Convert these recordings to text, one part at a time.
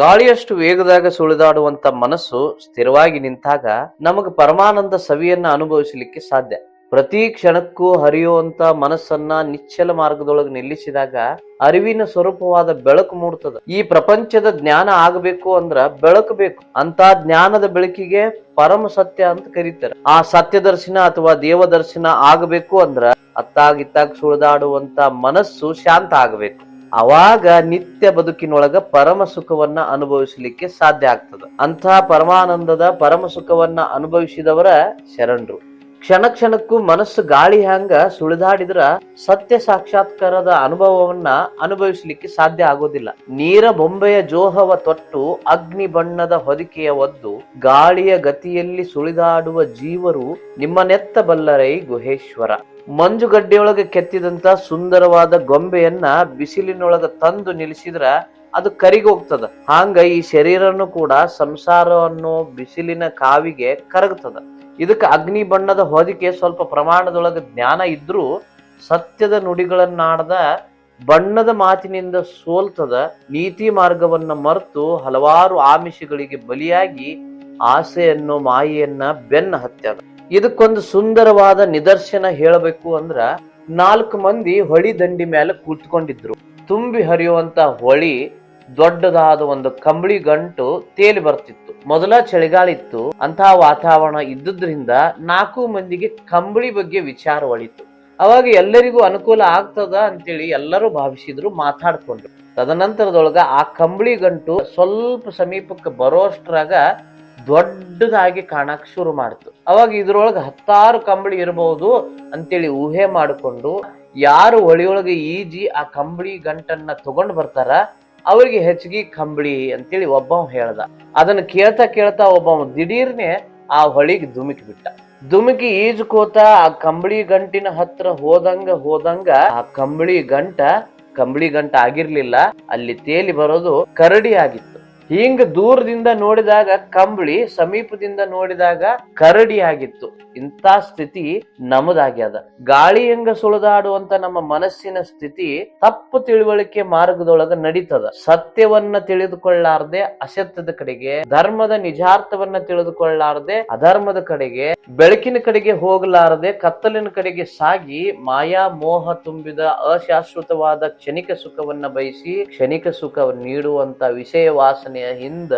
ಗಾಳಿಯಷ್ಟು ವೇಗದಾಗ ಸುಳಿದಾಡುವಂತ ಮನಸ್ಸು ಸ್ಥಿರವಾಗಿ ನಿಂತಾಗ ನಮಗೆ ಪರಮಾನಂದ ಸವಿಯನ್ನ ಅನುಭವಿಸಲಿಕ್ಕೆ ಸಾಧ್ಯ. ಪ್ರತಿ ಕ್ಷಣಕ್ಕೂ ಹರಿಯುವಂತ ಮನಸ್ಸನ್ನ ನಿಶ್ಚಲ ಮಾರ್ಗದೊಳಗೆ ನಿಲ್ಲಿಸಿದಾಗ ಅರಿವಿನ ಸ್ವರೂಪವಾದ ಬೆಳಕು ಮೂಡ್ತದ. ಈ ಪ್ರಪಂಚದ ಜ್ಞಾನ ಆಗಬೇಕು ಅಂದ್ರ ಬೆಳಕು ಬೇಕು. ಅಂತ ಜ್ಞಾನದ ಬೆಳಕಿಗೆ ಪರಮ ಸತ್ಯ ಅಂತ ಕರೀತಾರೆ. ಆ ಸತ್ಯ ದರ್ಶನ ಅಥವಾ ದೇವದರ್ಶನ ಆಗಬೇಕು ಅಂದ್ರ ಅತ್ತಾಗಿತ್ತಾಗ ಸುಳಿದಾಡುವಂತ ಮನಸ್ಸು ಶಾಂತ ಆಗಬೇಕು. ಅವಾಗ ನಿತ್ಯ ಬದುಕಿನೊಳಗ ಪರಮ ಸುಖವನ್ನ ಅನುಭವಿಸಲಿಕ್ಕೆ ಸಾಧ್ಯ ಆಗ್ತದ. ಅಂತಹ ಪರಮಾನಂದದ ಪರಮ ಸುಖವನ್ನ ಅನುಭವಿಸಿದವರ ಶರಣರು. ಕ್ಷಣ ಕ್ಷಣಕ್ಕೂ ಮನಸ್ಸು ಗಾಳಿ ಹ್ಯಾಂಗ ಸುಳಿದಾಡಿದ್ರ ಸತ್ಯ ಸಾಕ್ಷಾತ್ಕಾರದ ಅನುಭವವನ್ನ ಅನುಭವಿಸಲಿಕ್ಕೆ ಸಾಧ್ಯ ಆಗೋದಿಲ್ಲ. ನೀರ ಬೊಂಬೆಯ ಜೋಹವ ತೊಟ್ಟು ಅಗ್ನಿ ಬಣ್ಣದ ಹೊದಿಕೆಯ ಒದ್ದು ಗಾಳಿಯ ಗತಿಯಲ್ಲಿ ಸುಳಿದಾಡುವ ಜೀವರು ನಿಮ್ಮನೆತ್ತ ಬಲ್ಲರೈ ಗುಹೇಶ್ವರ. ಮಂಜುಗಡ್ಡೆಯೊಳಗೆ ಕೆತ್ತಿದಂತ ಸುಂದರವಾದ ಗೊಂಬೆಯನ್ನ ಬಿಸಿಲಿನೊಳಗ ತಂದು ನಿಲ್ಲಿಸಿದ್ರ ಅದು ಕರಿಗೋಗ್ತದ. ಹಾಂಗ ಈ ಶರೀರನು ಕೂಡ ಸಂಸಾರ ಅನ್ನೋ ಬಿಸಿಲಿನ ಕಾವಿಗೆ ಕರಗ್ತದ. ಇದಕ್ಕೆ ಅಗ್ನಿ ಬಣ್ಣದ ಹೊದಿಕೆ ಸ್ವಲ್ಪ ಪ್ರಮಾಣದೊಳಗ ಜ್ಞಾನ ಇದ್ರೂ ಸತ್ಯದ ನುಡಿಗಳನ್ನಾಡದ ಬಣ್ಣದ ಮಾತಿನಿಂದ ಸೋಲ್ತದ ನೀತಿ ಮಾರ್ಗವನ್ನ ಮರೆತು ಹಲವಾರು ಆಮಿಷಗಳಿಗೆ ಬಲಿಯಾಗಿ ಆಸೆ ಅನ್ನೋ ಮಾಯೆಯನ್ನ ಬೆನ್ನ ಹತ್ಯದ. ಇದಕ್ಕೊಂದು ಸುಂದರವಾದ ನಿದರ್ಶನ ಹೇಳಬೇಕು ಅಂದ್ರ ನಾಲ್ಕು ಮಂದಿ ಹೊಳಿ ದಂಡಿ ಮೇಲೆ ಕೂತ್ಕೊಂಡಿದ್ರು. ತುಂಬಿ ಹರಿಯುವಂತ ಹೊಳಿ ದೊಡ್ಡದಾದ ಒಂದು ಕಂಬಳಿ ಗಂಟು ತೇಲಿ ಬರ್ತಿತ್ತು. ಮೊದಲ ಚಳಿಗಾಲ ಇತ್ತು ಅಂತಹ ವಾತಾವರಣ ಇದ್ದುದ್ರಿಂದ ನಾಲ್ಕು ಮಂದಿಗೆ ಕಂಬಳಿ ಬಗ್ಗೆ ವಿಚಾರ ಒಳಿತು. ಅವಾಗ ಎಲ್ಲರಿಗೂ ಅನುಕೂಲ ಆಗ್ತದ ಅಂತೇಳಿ ಎಲ್ಲರೂ ಭಾವಿಸಿದ್ರು, ಮಾತಾಡ್ಕೊಂಡ್ರು. ತದನಂತರದೊಳಗ ಆ ಕಂಬಳಿ ಗಂಟು ಸ್ವಲ್ಪ ಸಮೀಪಕ್ಕೆ ಬರೋಷ್ಟ್ರಾಗ ದೊಡ್ಡದಾಗಿ ಕಾಣಕ್ ಶುರು ಮಾಡ್ತು. ಅವಾಗ ಇದ್ರೊಳಗೆ ಹತ್ತಾರು ಕಂಬಳಿ ಇರಬಹುದು ಅಂತೇಳಿ ಊಹೆ ಮಾಡಿಕೊಂಡು ಯಾರು ಹೊಳಿಯೊಳಗೆ ಈಜಿ ಆ ಕಂಬಳಿ ಗಂಟನ್ನ ತಗೊಂಡ್ ಬರ್ತಾರ, ಅವ್ರಿಗೆ ಹೆಚ್ಚಿಗೆ ಕಂಬಳಿ ಅಂತೇಳಿ ಒಬ್ಬವ್ ಹೇಳ್ದ. ಅದನ್ನ ಕೇಳ್ತಾ ಕೇಳ್ತಾ ಒಬ್ಬ ದಿಢೀರ್ನೆ ಆ ಹೊಳಿಗೆ ಧುಮುಕಿ ಬಿಟ್ಟ. ಧುಮುಕಿ ಈಜ್ಕೋತ ಆ ಕಂಬಳಿ ಗಂಟಿನ ಹತ್ರ ಹೋದಂಗ ಹೋದಂಗ ಆ ಕಂಬಳಿ ಗಂಟ ಕಂಬಳಿ ಗಂಟ ಆಗಿರ್ಲಿಲ್ಲ, ಅಲ್ಲಿ ತೇಲಿ ಬರೋದು ಕರಡಿ ಆಗಿತ್ತು. ಹಿಂಗ ದೂರದಿಂದ ನೋಡಿದಾಗ ಕಂಬಳಿ, ಸಮೀಪದಿಂದ ನೋಡಿದಾಗ ಕರಡಿ ಆಗಿತ್ತು. ಇಂಥ ಸ್ಥಿತಿ ನಮದಾಗ್ಯದ. ಗಾಳಿ ಹೆಂಗ ಸುಳಿದಾಡುವಂತ ನಮ್ಮ ಮನಸ್ಸಿನ ಸ್ಥಿತಿ ತಪ್ಪು ತಿಳುವಳಿಕೆ ಮಾರ್ಗದೊಳಗ ನಡೀತದ. ಸತ್ಯವನ್ನ ತಿಳಿದುಕೊಳ್ಳಾರ್ದೆ, ಅಸತ್ಯದ ಕಡೆಗೆ, ಧರ್ಮದ ನಿಜಾರ್ಥವನ್ನ ತಿಳಿದುಕೊಳ್ಳಾರ್ದೆ, ಅಧರ್ಮದ ಕಡೆಗೆ, ಬೆಳಕಿನ ಕಡೆಗೆ ಹೋಗಲಾರದೆ, ಕತ್ತಲಿನ ಕಡೆಗೆ ಸಾಗಿ, ಮಾಯಾ, ಮೋಹ ತುಂಬಿದ ಅಶಾಶ್ವತವಾದ ಕ್ಷಣಿಕ ಸುಖವನ್ನ ಬಯಸಿ, ಕ್ಷಣಿಕ ಸುಖ ನೀಡುವಂತ ವಿಷಯ ಹಿಂದ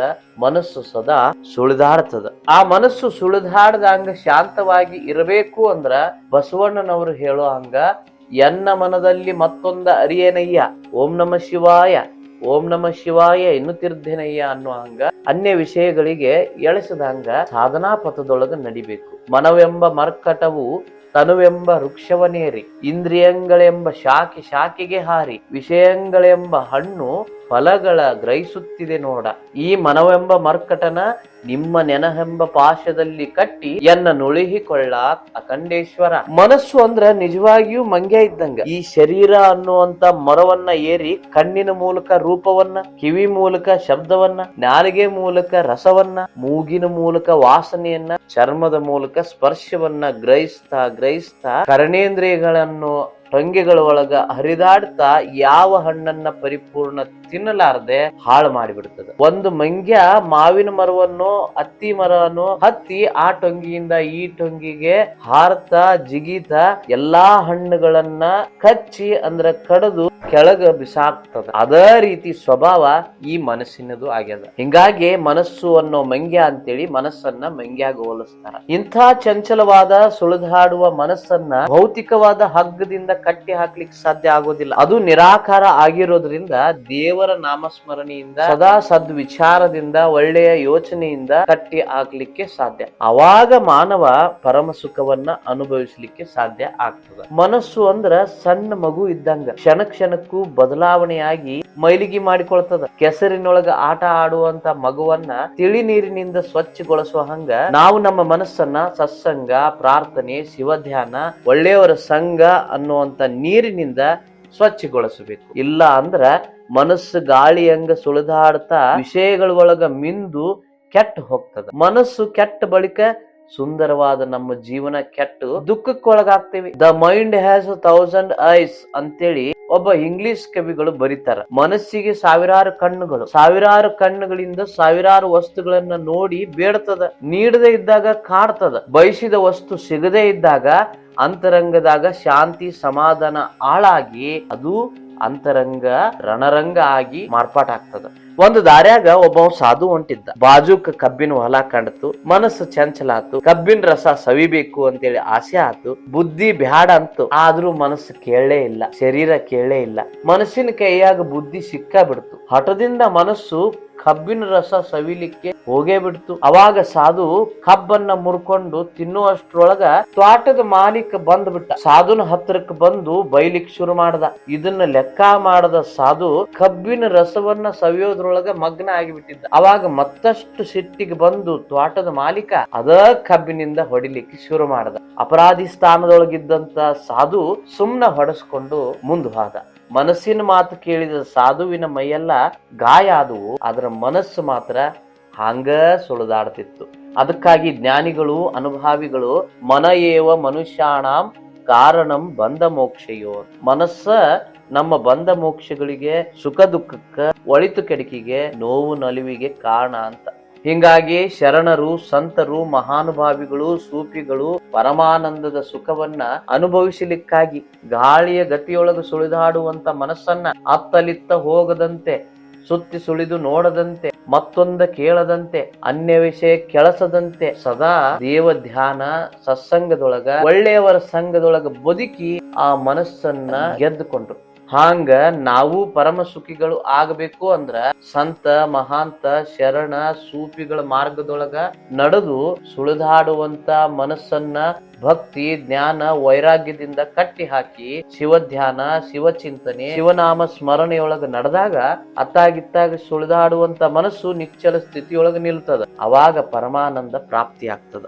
ಮನಸ್ಸು ಸದಾ ಸುಳಿದಾಡ್ತದ. ಆ ಮನಸ್ಸು ಸುಳಿದಾಡ್ದಂಗ ಶಾಂತವಾಗಿ ಇರಬೇಕು ಅಂದ್ರ ಬಸವಣ್ಣನವರು ಹೇಳೋ ಹಂಗ, ಎನ್ನ ಮನದಲ್ಲಿ ಮತ್ತೊಂದ ಅರಿಯೇನಯ್ಯ? ಓಂ ನಮ ಶಿವಾಯ, ಓಂ ನಮ ಶಿವಾಯ ಎನ್ನುತ್ತಿರ್ಧೇನಯ್ಯ ಅನ್ನೋ ಹಂಗ ಅನ್ಯ ವಿಷಯಗಳಿಗೆ ಎಳೆಸದಂಗ ಸಾಧನಾ ಪಥದೊಳಗ ನಡಿಬೇಕು. ಮನವೆಂಬ ಮರ್ಕಟವು ತನುವೆಂಬ ವೃಕ್ಷವನೇರಿ, ಇಂದ್ರಿಯಂಗಳೆಂಬ ಶಾಖೆ ಶಾಖೆಗೆ ಹಾರಿ, ವಿಷಯಂಗಳೆಂಬ ಹಣ್ಣು ಫಲಗಳ ಗ್ರಹಿಸುತ್ತಿದೆ ನೋಡ. ಈ ಮನವೆಂಬ ಮರ್ಕಟನ ನಿಮ್ಮ ನೆನಹೆಂಬ ಪಾಶದಲ್ಲಿ ಕಟ್ಟಿ ಎನ್ನ ನುಳಿಹಿಕೊಳ್ಳ ಅಖಂಡೇಶ್ವರ. ಮನಸ್ಸು ಅಂದ್ರ ನಿಜವಾಗಿಯೂ ಮಂಗ್ಯ ಇದ್ದಂಗ. ಈ ಶರೀರ ಅನ್ನುವಂತ ಮರವನ್ನ ಏರಿ ಕಣ್ಣಿನ ಮೂಲಕ ರೂಪವನ್ನ, ಕಿವಿ ಮೂಲಕ ಶಬ್ದವನ್ನ, ನಾಲಿಗೆ ಮೂಲಕ ರಸವನ್ನ, ಮೂಗಿನ ಮೂಲಕ ವಾಸನೆಯನ್ನ, ಚರ್ಮದ ಮೂಲಕ ಸ್ಪರ್ಶವನ್ನ ಗ್ರಹಿಸ್ತಾ ಗ್ರಹಿಸ್ತಾ ಕರ್ಣೇಂದ್ರಿಯಗಳನ್ನು ಟೊಂಗೆಗಳ ಒಳಗ ಹರಿದಾಡ್ತಾ ಯಾವ ಹಣ್ಣನ್ನ ಪರಿಪೂರ್ಣ ತಿನ್ನಲಾರದೆ ಹಾಳು ಮಾಡಿಬಿಡ್ತದೆ. ಒಂದು ಮಂಗ್ಯ ಮಾವಿನ ಮರವನ್ನು ಅತ್ತಿ ಮರವನ್ನು ಹತ್ತಿ ಆ ಟೊಂಗಿಯಿಂದ ಈ ಟೊಂಗಿಗೆ ಹಾರ್ತಾ, ಜಿಗಿತ ಎಲ್ಲಾ ಹಣ್ಣುಗಳನ್ನ ಕಚ್ಚಿ ಅಂದ್ರ ಕಡದು ಕೆಳಗ ಬಿಸಾಕ್ತದ. ಅದೇ ರೀತಿ ಸ್ವಭಾವ ಈ ಮನಸ್ಸಿನದು ಆಗ್ಯದ. ಹಿಂಗಾಗಿ ಮನಸ್ಸು ಅನ್ನೋ ಮಂಗ್ಯ ಅಂತೇಳಿ ಮನಸ್ಸನ್ನ ಮಂಗ್ಯಾಗ ಹೋಲಿಸ್ತಾರ. ಇಂಥ ಚಂಚಲವಾದ ಸುಳಿದಾಡುವ ಮನಸ್ಸನ್ನ ಭೌತಿಕವಾದ ಹಗ್ಗದಿಂದ ಕಟ್ಟಿ ಹಾಕ್ಲಿಕ್ಕೆ ಸಾಧ್ಯ ಆಗೋದಿಲ್ಲ. ಅದು ನಿರಾಕಾರ ಆಗಿರೋದ್ರಿಂದ ದೇವರ ನಾಮಸ್ಮರಣೆಯಿಂದ, ಸದಾ ಸದ್ವಿಚಾರದಿಂದ, ಒಳ್ಳೆಯ ಯೋಚನೆಯಿಂದ ಕಟ್ಟಿ ಹಾಕ್ಲಿಕ್ಕೆ ಸಾಧ್ಯ. ಅವಾಗ ಮಾನವ ಪರಮ ಸುಖವನ್ನ ಅನುಭವಿಸ್ಲಿಕ್ಕೆ ಸಾಧ್ಯ ಆಗ್ತದ. ಮನಸ್ಸು ಅಂದ್ರ ಸಣ್ಣ ಮಗು ಇದ್ದಂಗ. ಕ್ಷಣ ಕ್ಷಣಕ್ಕೂ ಬದಲಾವಣೆಯಾಗಿ ಮೈಲಿಗೆ ಮಾಡಿಕೊಳ್ತದ. ಕೆಸರಿನೊಳಗ ಆಟ ಆಡುವಂತ ಮಗುವನ್ನ ತಿಳಿ ನೀರಿನಿಂದ ಸ್ವಚ್ಛಗೊಳಿಸುವ ಹಂಗ ನಾವು ನಮ್ಮ ಮನಸ್ಸನ್ನ ಸತ್ಸಂಗ, ಪ್ರಾರ್ಥನೆ, ಶಿವಧ್ಯಾನ, ಒಳ್ಳೆಯವರ ಸಂಘ ಅನ್ನುವಂತ ನೀರಿನಿಂದ ಸ್ವಚ್ಛಗೊಳಿಸಬೇಕು. ಇಲ್ಲ ಅಂದ್ರ ಮನಸ್ಸು ಗಾಳಿ ಹಂಗ ಸುಳಿದಾಡ್ತಾ ವಿಷಯಗಳ ಒಳಗ ಮಿಂದು ಕೆಟ್ಟ ಹೋಗ್ತದ. ಮನಸ್ಸು ಕೆಟ್ಟ ಬಳಿಕ ಸುಂದರವಾದ ನಮ್ಮ ಜೀವನ ಕೆಟ್ಟು ದುಃಖಕ್ಕೊಳಗಾಗ್ತೇವೆ. The mind has thousand eyes ಅಂತೇಳಿ ಒಬ್ಬ ಇಂಗ್ಲಿಷ್ ಕವಿಗಳು ಬರೀತಾರ. ಮನಸ್ಸಿಗೆ ಸಾವಿರಾರು ಕಣ್ಣುಗಳು. ಸಾವಿರಾರು ಕಣ್ಣುಗಳಿಂದ ಸಾವಿರಾರು ವಸ್ತುಗಳನ್ನ ನೋಡಿ ಬೇಡ್ತದ. ನೀಡದೇ ಇದ್ದಾಗ ಕಾಡ್ತದ. ಬಯಸಿದ ವಸ್ತು ಸಿಗದೇ ಇದ್ದಾಗ ಅಂತರಂಗದಾಗ ಶಾಂತಿ ಸಮಾಧಾನ ಆಳಾಗಿ ಅದು ಅಂತರಂಗ ರಣರಂಗ ಆಗಿ ಮಾರ್ಪಾಟ ಆಗ್ತದ. ಒಂದು ದಾರ್ಯಾಗ ಒಬ್ಬ ಸಾಧು ಹೊಂಟಿದ್ದ. ಬಾಜುಕ್ ಕಬ್ಬಿನ ಹೊಲ ಕಂಡತು, ಮನಸ್ಸು ಚಂಚಲ ಆತು ಕಬ್ಬಿನ ರಸ ಸವಿಬೇಕು ಅಂತೇಳಿ ಆಸೆ ಆತು, ಬುದ್ಧಿ ಬ್ಯಾಡ ಅಂತು, ಆದ್ರೂ ಮನಸ್ಸು ಕೇಳಲೇ ಇಲ್ಲ, ಶರೀರ ಕೇಳಲೇ ಇಲ್ಲ. ಮನಸ್ಸಿನ ಕೈಯಾಗ ಬುದ್ಧಿ ಸಿಕ್ಕ ಬಿಡ್ತು ಹಠದಿಂದ ಮನಸ್ಸು ಕಬ್ಬಿನ ರಸ ಸವಿಲಿಕ್ಕೆ ಹೋಗೇ ಬಿಡ್ತು. ಅವಾಗ ಸಾಧು ಕಬ್ಬನ್ನ ಮುರ್ಕೊಂಡು ತಿನ್ನುವಷ್ಟ್ರೊಳಗ ತ್ವಾಟದ ಮಾಲೀಕ ಬಂದ್ಬಿಟ್ಟ. ಸಾಧುನ ಹತ್ರಕ್ಕೆ ಬಂದು ಬೈಲಿಕ್ ಶುರು ಮಾಡ್ದ. ಇದನ್ನ ಲೆಕ್ಕ ಮಾಡದ ಸಾಧು ಕಬ್ಬಿನ ರಸವನ್ನ ಸವಿಯೋದ್ರೊಳಗ ಮಗ್ನ ಆಗಿಬಿಟ್ಟಿದ್ದ. ಅವಾಗ ಮತ್ತಷ್ಟು ಸಿಟ್ಟಿಗೆ ಬಂದು ತ್ವಾಟದ ಮಾಲೀಕ ಅದ ಕಬ್ಬಿನಿಂದ ಹೊಡಿಲಿಕ್ಕೆ ಶುರು ಮಾಡ್ದ. ಅಪರಾಧಿ ಸ್ಥಾನದೊಳಗಿದ್ದಂತ ಸಾಧು ಸುಮ್ನ ಹೊಡೆಸ್ಕೊಂಡು ಮುಂದುವಾದ ಮನಸ್ಸಿನ ಮಾತು ಕೇಳಿದ ಸಾಧುವಿನ ಮೈಯೆಲ್ಲ ಗಾಯ ಆದವು ಅದರ ಮನಸ್ಸು ಮಾತ್ರ ಹಂಗ ಸುಳಿದಾಡ್ತಿತ್ತು. ಅದಕ್ಕಾಗಿ ಜ್ಞಾನಿಗಳು, ಅನುಭಾವಿಗಳು, ಮನ ಏವ ಮನುಷ್ಯಾಣಂ ಕಾರಣಂ ಬಂಧ ಮೋಕ್ಷೆಯೋ. ಮನಸ್ಸ ನಮ್ಮ ಬಂಧ ಮೋಕ್ಷಗಳಿಗೆ ಸುಖ ದುಃಖಕ್ಕ ಒಳಿತು ಕೆಡಕಿಗೆ, ನೋವು ನಲಿವಿಗೆ ಕಾರಣ ಅಂತ. ಹಿಂಗಾಗಿ ಶರಣರು, ಸಂತರು, ಮಹಾನುಭಾವಿಗಳು, ಸೂಫಿಗಳು ಪರಮಾನಂದದ ಸುಖವನ್ನ ಅನುಭವಿಸಲಿಕ್ಕಾಗಿ ಗಾಳಿಯ ಗತಿಯೊಳಗೆ ಸುಳಿದಾಡುವಂತ ಮನಸ್ಸನ್ನ ಅತ್ತಲಿತ್ತ ಹೋಗದಂತೆ, ಸುತ್ತಿ ಸುಳಿದು ನೋಡದಂತೆ, ಮತ್ತೊಂದ ಕೇಳದಂತೆ ಅನ್ಯ ವಿಷಯ ಕೆಳಸದಂತೆ ಸದಾ ದೇವ ಧ್ಯಾನ ಸತ್ಸಂಗದೊಳಗ, ಒಳ್ಳೆಯವರ ಸಂಘದೊಳಗ ಬದುಕಿ ಆ ಮನಸ್ಸನ್ನ ಗೆದ್ದುಕೊಂಡ್ರು. ಹಾಂಗ ನಾವು ಪರಮ ಸುಖಿಗಳು ಆಗಬೇಕು ಅಂದ್ರ ಸಂತ, ಮಹಾಂತ, ಶರಣ, ಸೂಪಿಗಳ ಮಾರ್ಗದೊಳಗ ನಡೆದು ಸುಳಿದಾಡುವಂತ ಮನಸ್ಸನ್ನ ಭಕ್ತಿ, ಜ್ಞಾನ, ವೈರಾಗ್ಯದಿಂದ ಕಟ್ಟಿ ಹಾಕಿ ಶಿವ ಧ್ಯಾನ ಶಿವ ಚಿಂತನೆ ಶಿವನಾಮ ಸ್ಮರಣೆಯೊಳಗ ನಡೆದಾಗ ಅತ್ತಾಗಿತ್ತಾಗ ಸುಳಿದಾಡುವಂತ ಮನಸ್ಸು ನಿಚ್ಚಲ ಸ್ಥಿತಿಯೊಳಗ ನಿಲ್ತದ. ಅವಾಗ ಪರಮಾನಂದ ಪ್ರಾಪ್ತಿ ಆಗ್ತದ